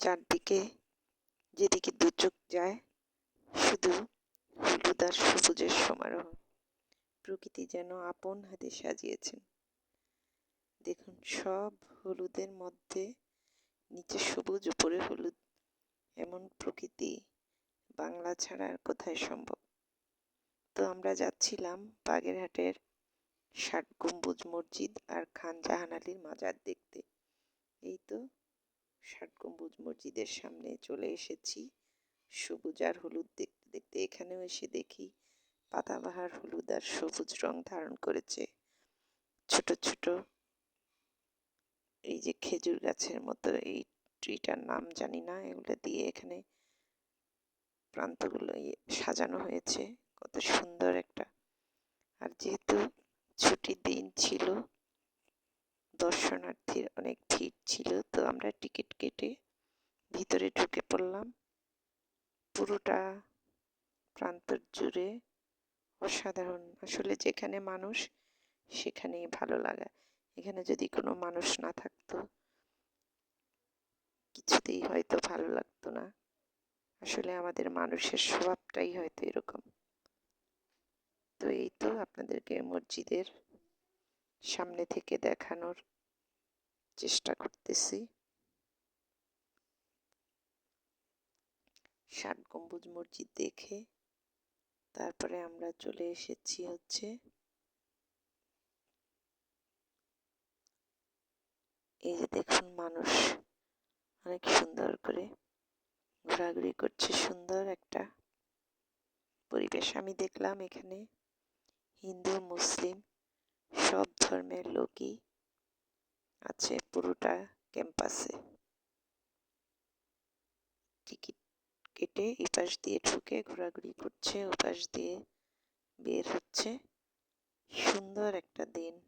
চারদিকে যেদিকে দু চোখ যায়, শুধু হলুদ আর সবুজের সমারোহ। প্রকৃতি যেন আপন হাতে সাজিয়েছেন। দেখুন, সব হলুদের মধ্যে নিচে সবুজ, উপরে হলুদ। এমন প্রকৃতি বাংলা ছাড়া আর কোথায় সম্ভব? তো আমরা যাচ্ছিলাম বাগেরহাটের ষাট গম্বুজ মসজিদ আর খান জাহান আলীর মাজার দেখতে। এই তো ষাট গম্বুজ মসজিদের সামনে চলে এসেছি। সবুজ আর হলুদ দেখতে দেখতে এখানেও এসে দেখি পাতাবাহার হলুদ আর সবুজ রং ধারণ করেছে। ছোট ছোট এই যে খেজুর গাছের মতো এই ট্রিটার নাম জানি না, এগুলো দিয়ে এখানে প্রান্তগুলো সাজানো হয়েছে। কত সুন্দর একটা। আর যেহেতু ছুটির দিন ছিল দর্শনার্থীর অনেক ভিড় ছিল, তো আমরা টিকিট কেটে ভিতরে ঢুকে পড়লাম। পুরোটা প্রান্তর জুড়ে অসাধারণ। আসলে যেখানে মানুষ, সেখানেই ভালো লাগা। এখানে যদি কোনো মানুষ না থাকতো, কিছুতেই হয়তো ভালো লাগতো না। আসলে আমাদের মানুষের স্বভাবটাই হয়তো এরকম। তো এই তো আপনাদেরকে মসজিদের সামনে থেকে দেখানোর চেষ্টা করতেছি। ষাট গম্বুজ মসজিদ দেখে তারপরে আমরা চলে এসেছি হচ্ছে এই যে দেখুন মানুষ, অনেক সুন্দর করে ঘোরাঘুরি করছে, সুন্দর একটা পরিবেশ। আমি দেখলাম এখানে হিন্দু, মুসলিম সব ধর্মের লোকই আছে পুরোটা ক্যাম্পাসে। টিকিট কেটে এপাশ দিয়ে ঢুকে ঘোরাঘুরি করছে, ওপাশ দিয়ে বের হচ্ছে। সুন্দর একটা দিন।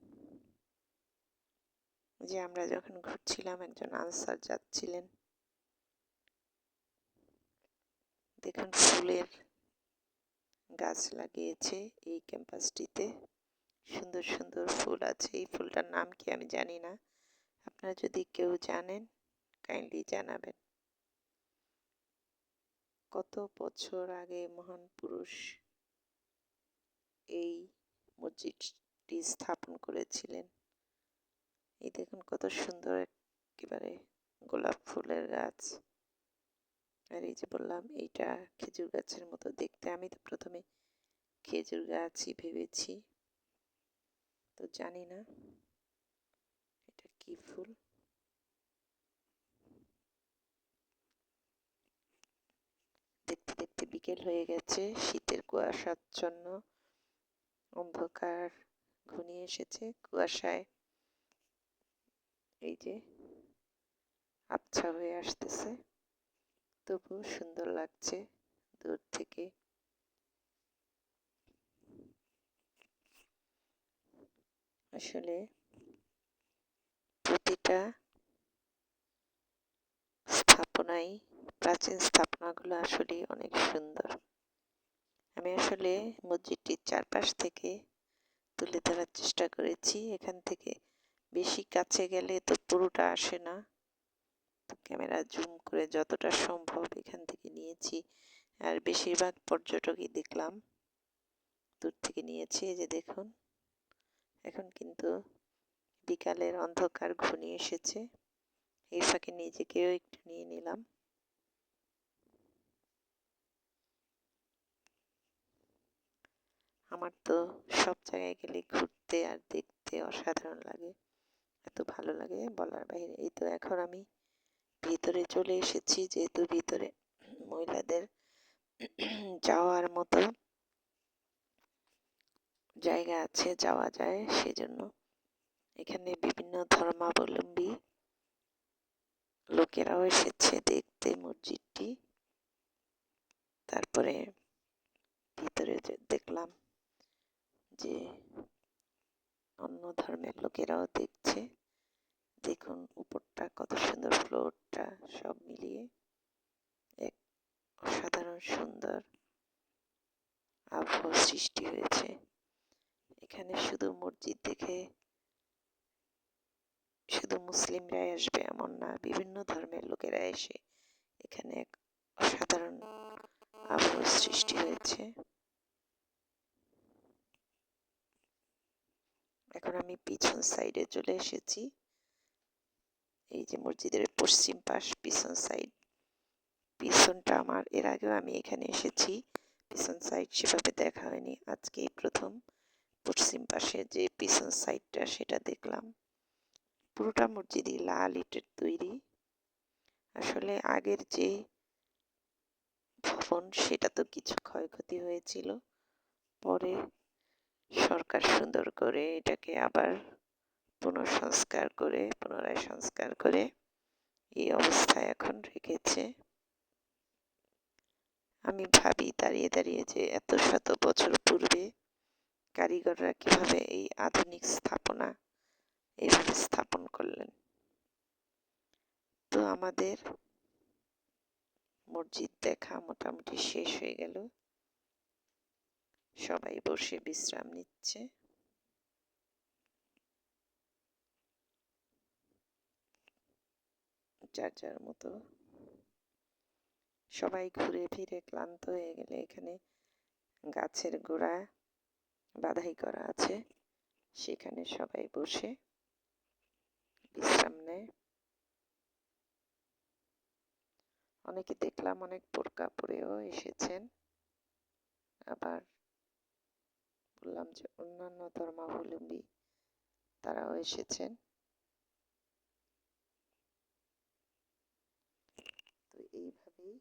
যে আমরা যখন ঘুরছিলাম, একজন আনসার যাচ্ছিলেন। দেখুন ফুলের গাছ লাগিয়েছে এই ক্যাম্পাসটিতে। সুন্দর সুন্দর ফুল আছে। এই ফুলটার নাম কি আমি জানি না। আপনারা যদি কেউ জানেন কাইন্ডলি জানাবেন। কত বছর আগে মহান পুরুষ এই মসজিদটি স্থাপন করেছিলেন? এই দেখুন কত সুন্দর একেবারে গোলাপ ফুলের গাছ। আর এই যে বললাম, এইটা খেজুর গাছের মতো দেখতে। আমি তো প্রথমে খেজুর গাছই ভেবেছি। তো জানি না। কি ফুল দেখতে দেখতে বিকেল হয়ে গেছে, শীতের কুয়াশাচ্ছন্ন অন্ধকার ঘনিয়ে এসেছে। কুয়াশায় এই যে আবছা হয়ে আসতেছে তবু সুন্দর লাগছে দূর থেকে। আসলে প্রতিটা স্থাপনাই প্রাচীন স্থাপনাগুলো আসলে অনেক সুন্দর। আমি আসলে মসজিদটির চারপাশ থেকে তুলে ধরার চেষ্টা করেছি। এখান থেকে বেশি কাছে গেলে তো পুরোটা আসে না। তো ক্যামেরা জুম করে যতটা সম্ভব এখান থেকে নিয়েছি। আর বেশিরভাগ পর্যটকই দেখলাম। দূর থেকে নিয়েছি, এই যে দেখুন। এখন কিন্তু বিকালের অন্ধকার ঘনিয়ে এসেছে। এই ফাঁকে নিজেকেও একটু নিয়ে নিলাম। আমার তো সব জায়গায় গেলে ঘুরতে আর দেখতে অসাধারণ লাগে, এত ভালো লাগে বলার বাইরে। এই তো এখন আমি ভিতরে চলে এসেছি, যেহেতু ভিতরে মহিলাদের যাওয়ার মতো জায়গা আছে, যাওয়া যায় সেজন্য। এখানে বিভিন্ন ধর্মাবলম্বী লোকেরাও এসেছে দেখতে মসজিদটি। তারপরে ভিতরে দেখলাম যে অন্য ধর্মের লোকেরাও দেখছে। দেখুন উপরটা কত সুন্দর ফ্লোরটা সব মিলিয়ে। এক অসাধারণ সুন্দর আবহাওয়া সৃষ্টি হয়েছে। এখানে শুধু মসজিদ দেখে শুধু মুসলিমরাই আসবে, এমন না, বিভিন্ন ধর্মের লোকেরা এসে এখানে এক অসাধারণ আবহ সৃষ্টি হয়েছে। এখন আমি পিছন সাইডে চলে এসেছি। এই যে মসজিদের পশ্চিম পাশ, পিছন সাইড। পিছনটা আমার, এর আগেও আমি এখানে এসেছি। পিছন সাইড সেভাবে দেখা হয়নি। আজকেই প্রথম পশ্চিম পাশে যে পিছন সাইডটা, সেটা দেখলাম। পুরোটা মসজিদই লাল ইটের তৈরি। আসলে আগের যে ভবন, সেটা তো কিছু ক্ষয়ক্ষতি হয়েছিল। পরে সরকার সুন্দর করে এটাকে আবার পুনঃসংস্কার করে, পুনরায় সংস্কার করে এই অবস্থায় এখন রেখেছে। আমি ভাবি দাঁড়িয়ে দাঁড়িয়ে যে এত শত বছর পূর্বে কারিগররা কীভাবে এই আধুনিক স্থাপনা এইভাবে স্থাপন করলেন। তো আমাদের মসজিদ দেখা মোটামুটি শেষ হয়ে গেল। সবাই বসে বিশ্রাম নিচ্ছে। যার যার মতো সবাই ঘুরে ফিরে ক্লান্ত হয়ে গেলে এখানে গাছের গোড়া বাধাই করা আছে। সেখানে সবাই বসে নেয় অনেকে দেখলাম অনেক বোরকা পরেও এসেছেন। আবার বললাম যে অন্যান্য ধর্মাবলম্বী তারাও এসেছেন। তো এইভাবেই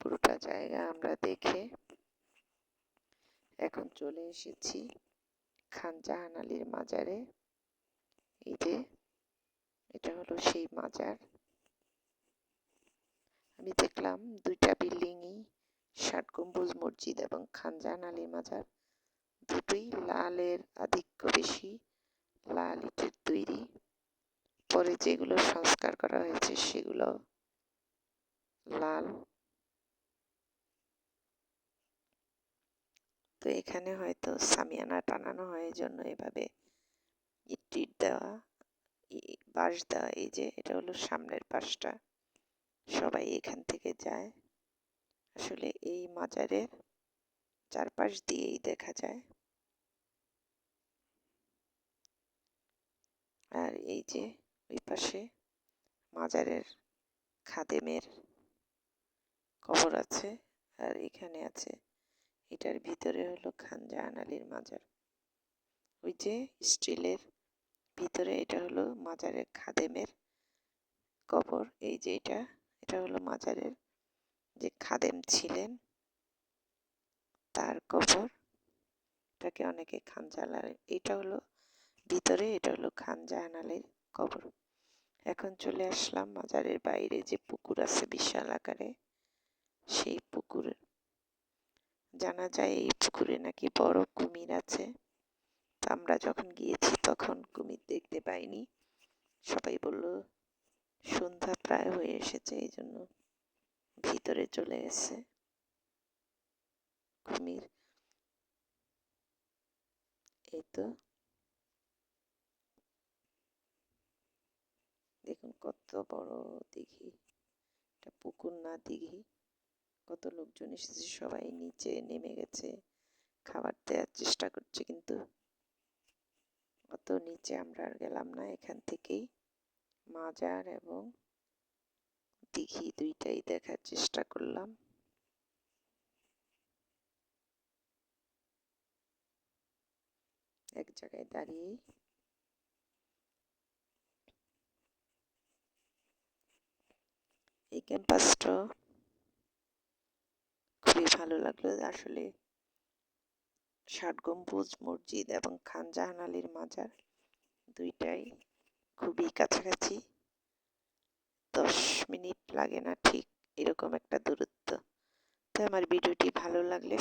পুরোটা জায়গা আমরা দেখে এখন চলে এসেছি। খান জাহান আলীর মাজারে। এই যে, এটা হলো সেই মাজার। আমি দেখলাম দুইটা বিল্ডিংই, ষাট গম্বুজ মসজিদ এবং খানজাহান আলী মাজার। দুটোই লালের আধিক্য বেশি, লাল ইটের তৈরি। পরে যেগুলো সংস্কার করা হয়েছে সেগুলো লাল তো এখানে হয়তো সামিয়ানা টানানো হয় জন্য এভাবে ইট দেওয়া বাঁশ দেওয়া, এই যে এটা হলো সামনের পাশটা সবাই এখান থেকে যায়। আসলে এই মাজারের চারপাশ দিয়েই দেখা যায়। আর এই যে ওই পাশে মাজারের খাদেমের কবর আছে। আর এখানে আছে এটার ভিতরে হলো খান জাহান আলীর মাজার। ওই যে স্টিলের ভিতরে এটা হলো মাজারের খাদেমের কবর। এই যে এটা এটা হলো মাজারের যে খাদেম ছিলেন তার কবর। এটাকে অনেকে খান জালার এটা হলো ভিতরে, এটা হলো খান জাহান কবর। এখন চলে আসলাম মাজারের বাইরে যে পুকুর আছে বিশাল আকারে, সেই পুকুর জানা যায় এই পুকুরে নাকি বড় কুমির আছে। তো আমরা যখন গিয়েছি তখন কুমির দেখতে পাইনি। সবাই বলল, সন্ধ্যা প্রায় হয়ে এসেছে, এই জন্য ভিতরে চলে গেছে কুমির। এই তো। দেখুন কত বড় দিঘি। এটা পুকুর না দিঘি। কত লোকজন এসেছে, সবাই নিচে নেমে গেছে। খাবার দেওয়ার চেষ্টা করছে কিন্তু। অত নিচে আমরা আর গেলাম না এখান থেকেই। মাজার এবং দিঘি দুইটাই দেখার চেষ্টা করলাম। এক জায়গায় দাঁড়িয়ে এই ক্যাম্পাসটা ভালো লাগল আসলে। ষাট গম্বুজ মসজিদ এবং খান জাহান আলীর মাজার দুইটাই খুবই কাছাকাছি। দশ মিনিট লাগে না ঠিক এরকম একটা দূরত্ব। তো আমার ভিডিওটি ভালো লাগলে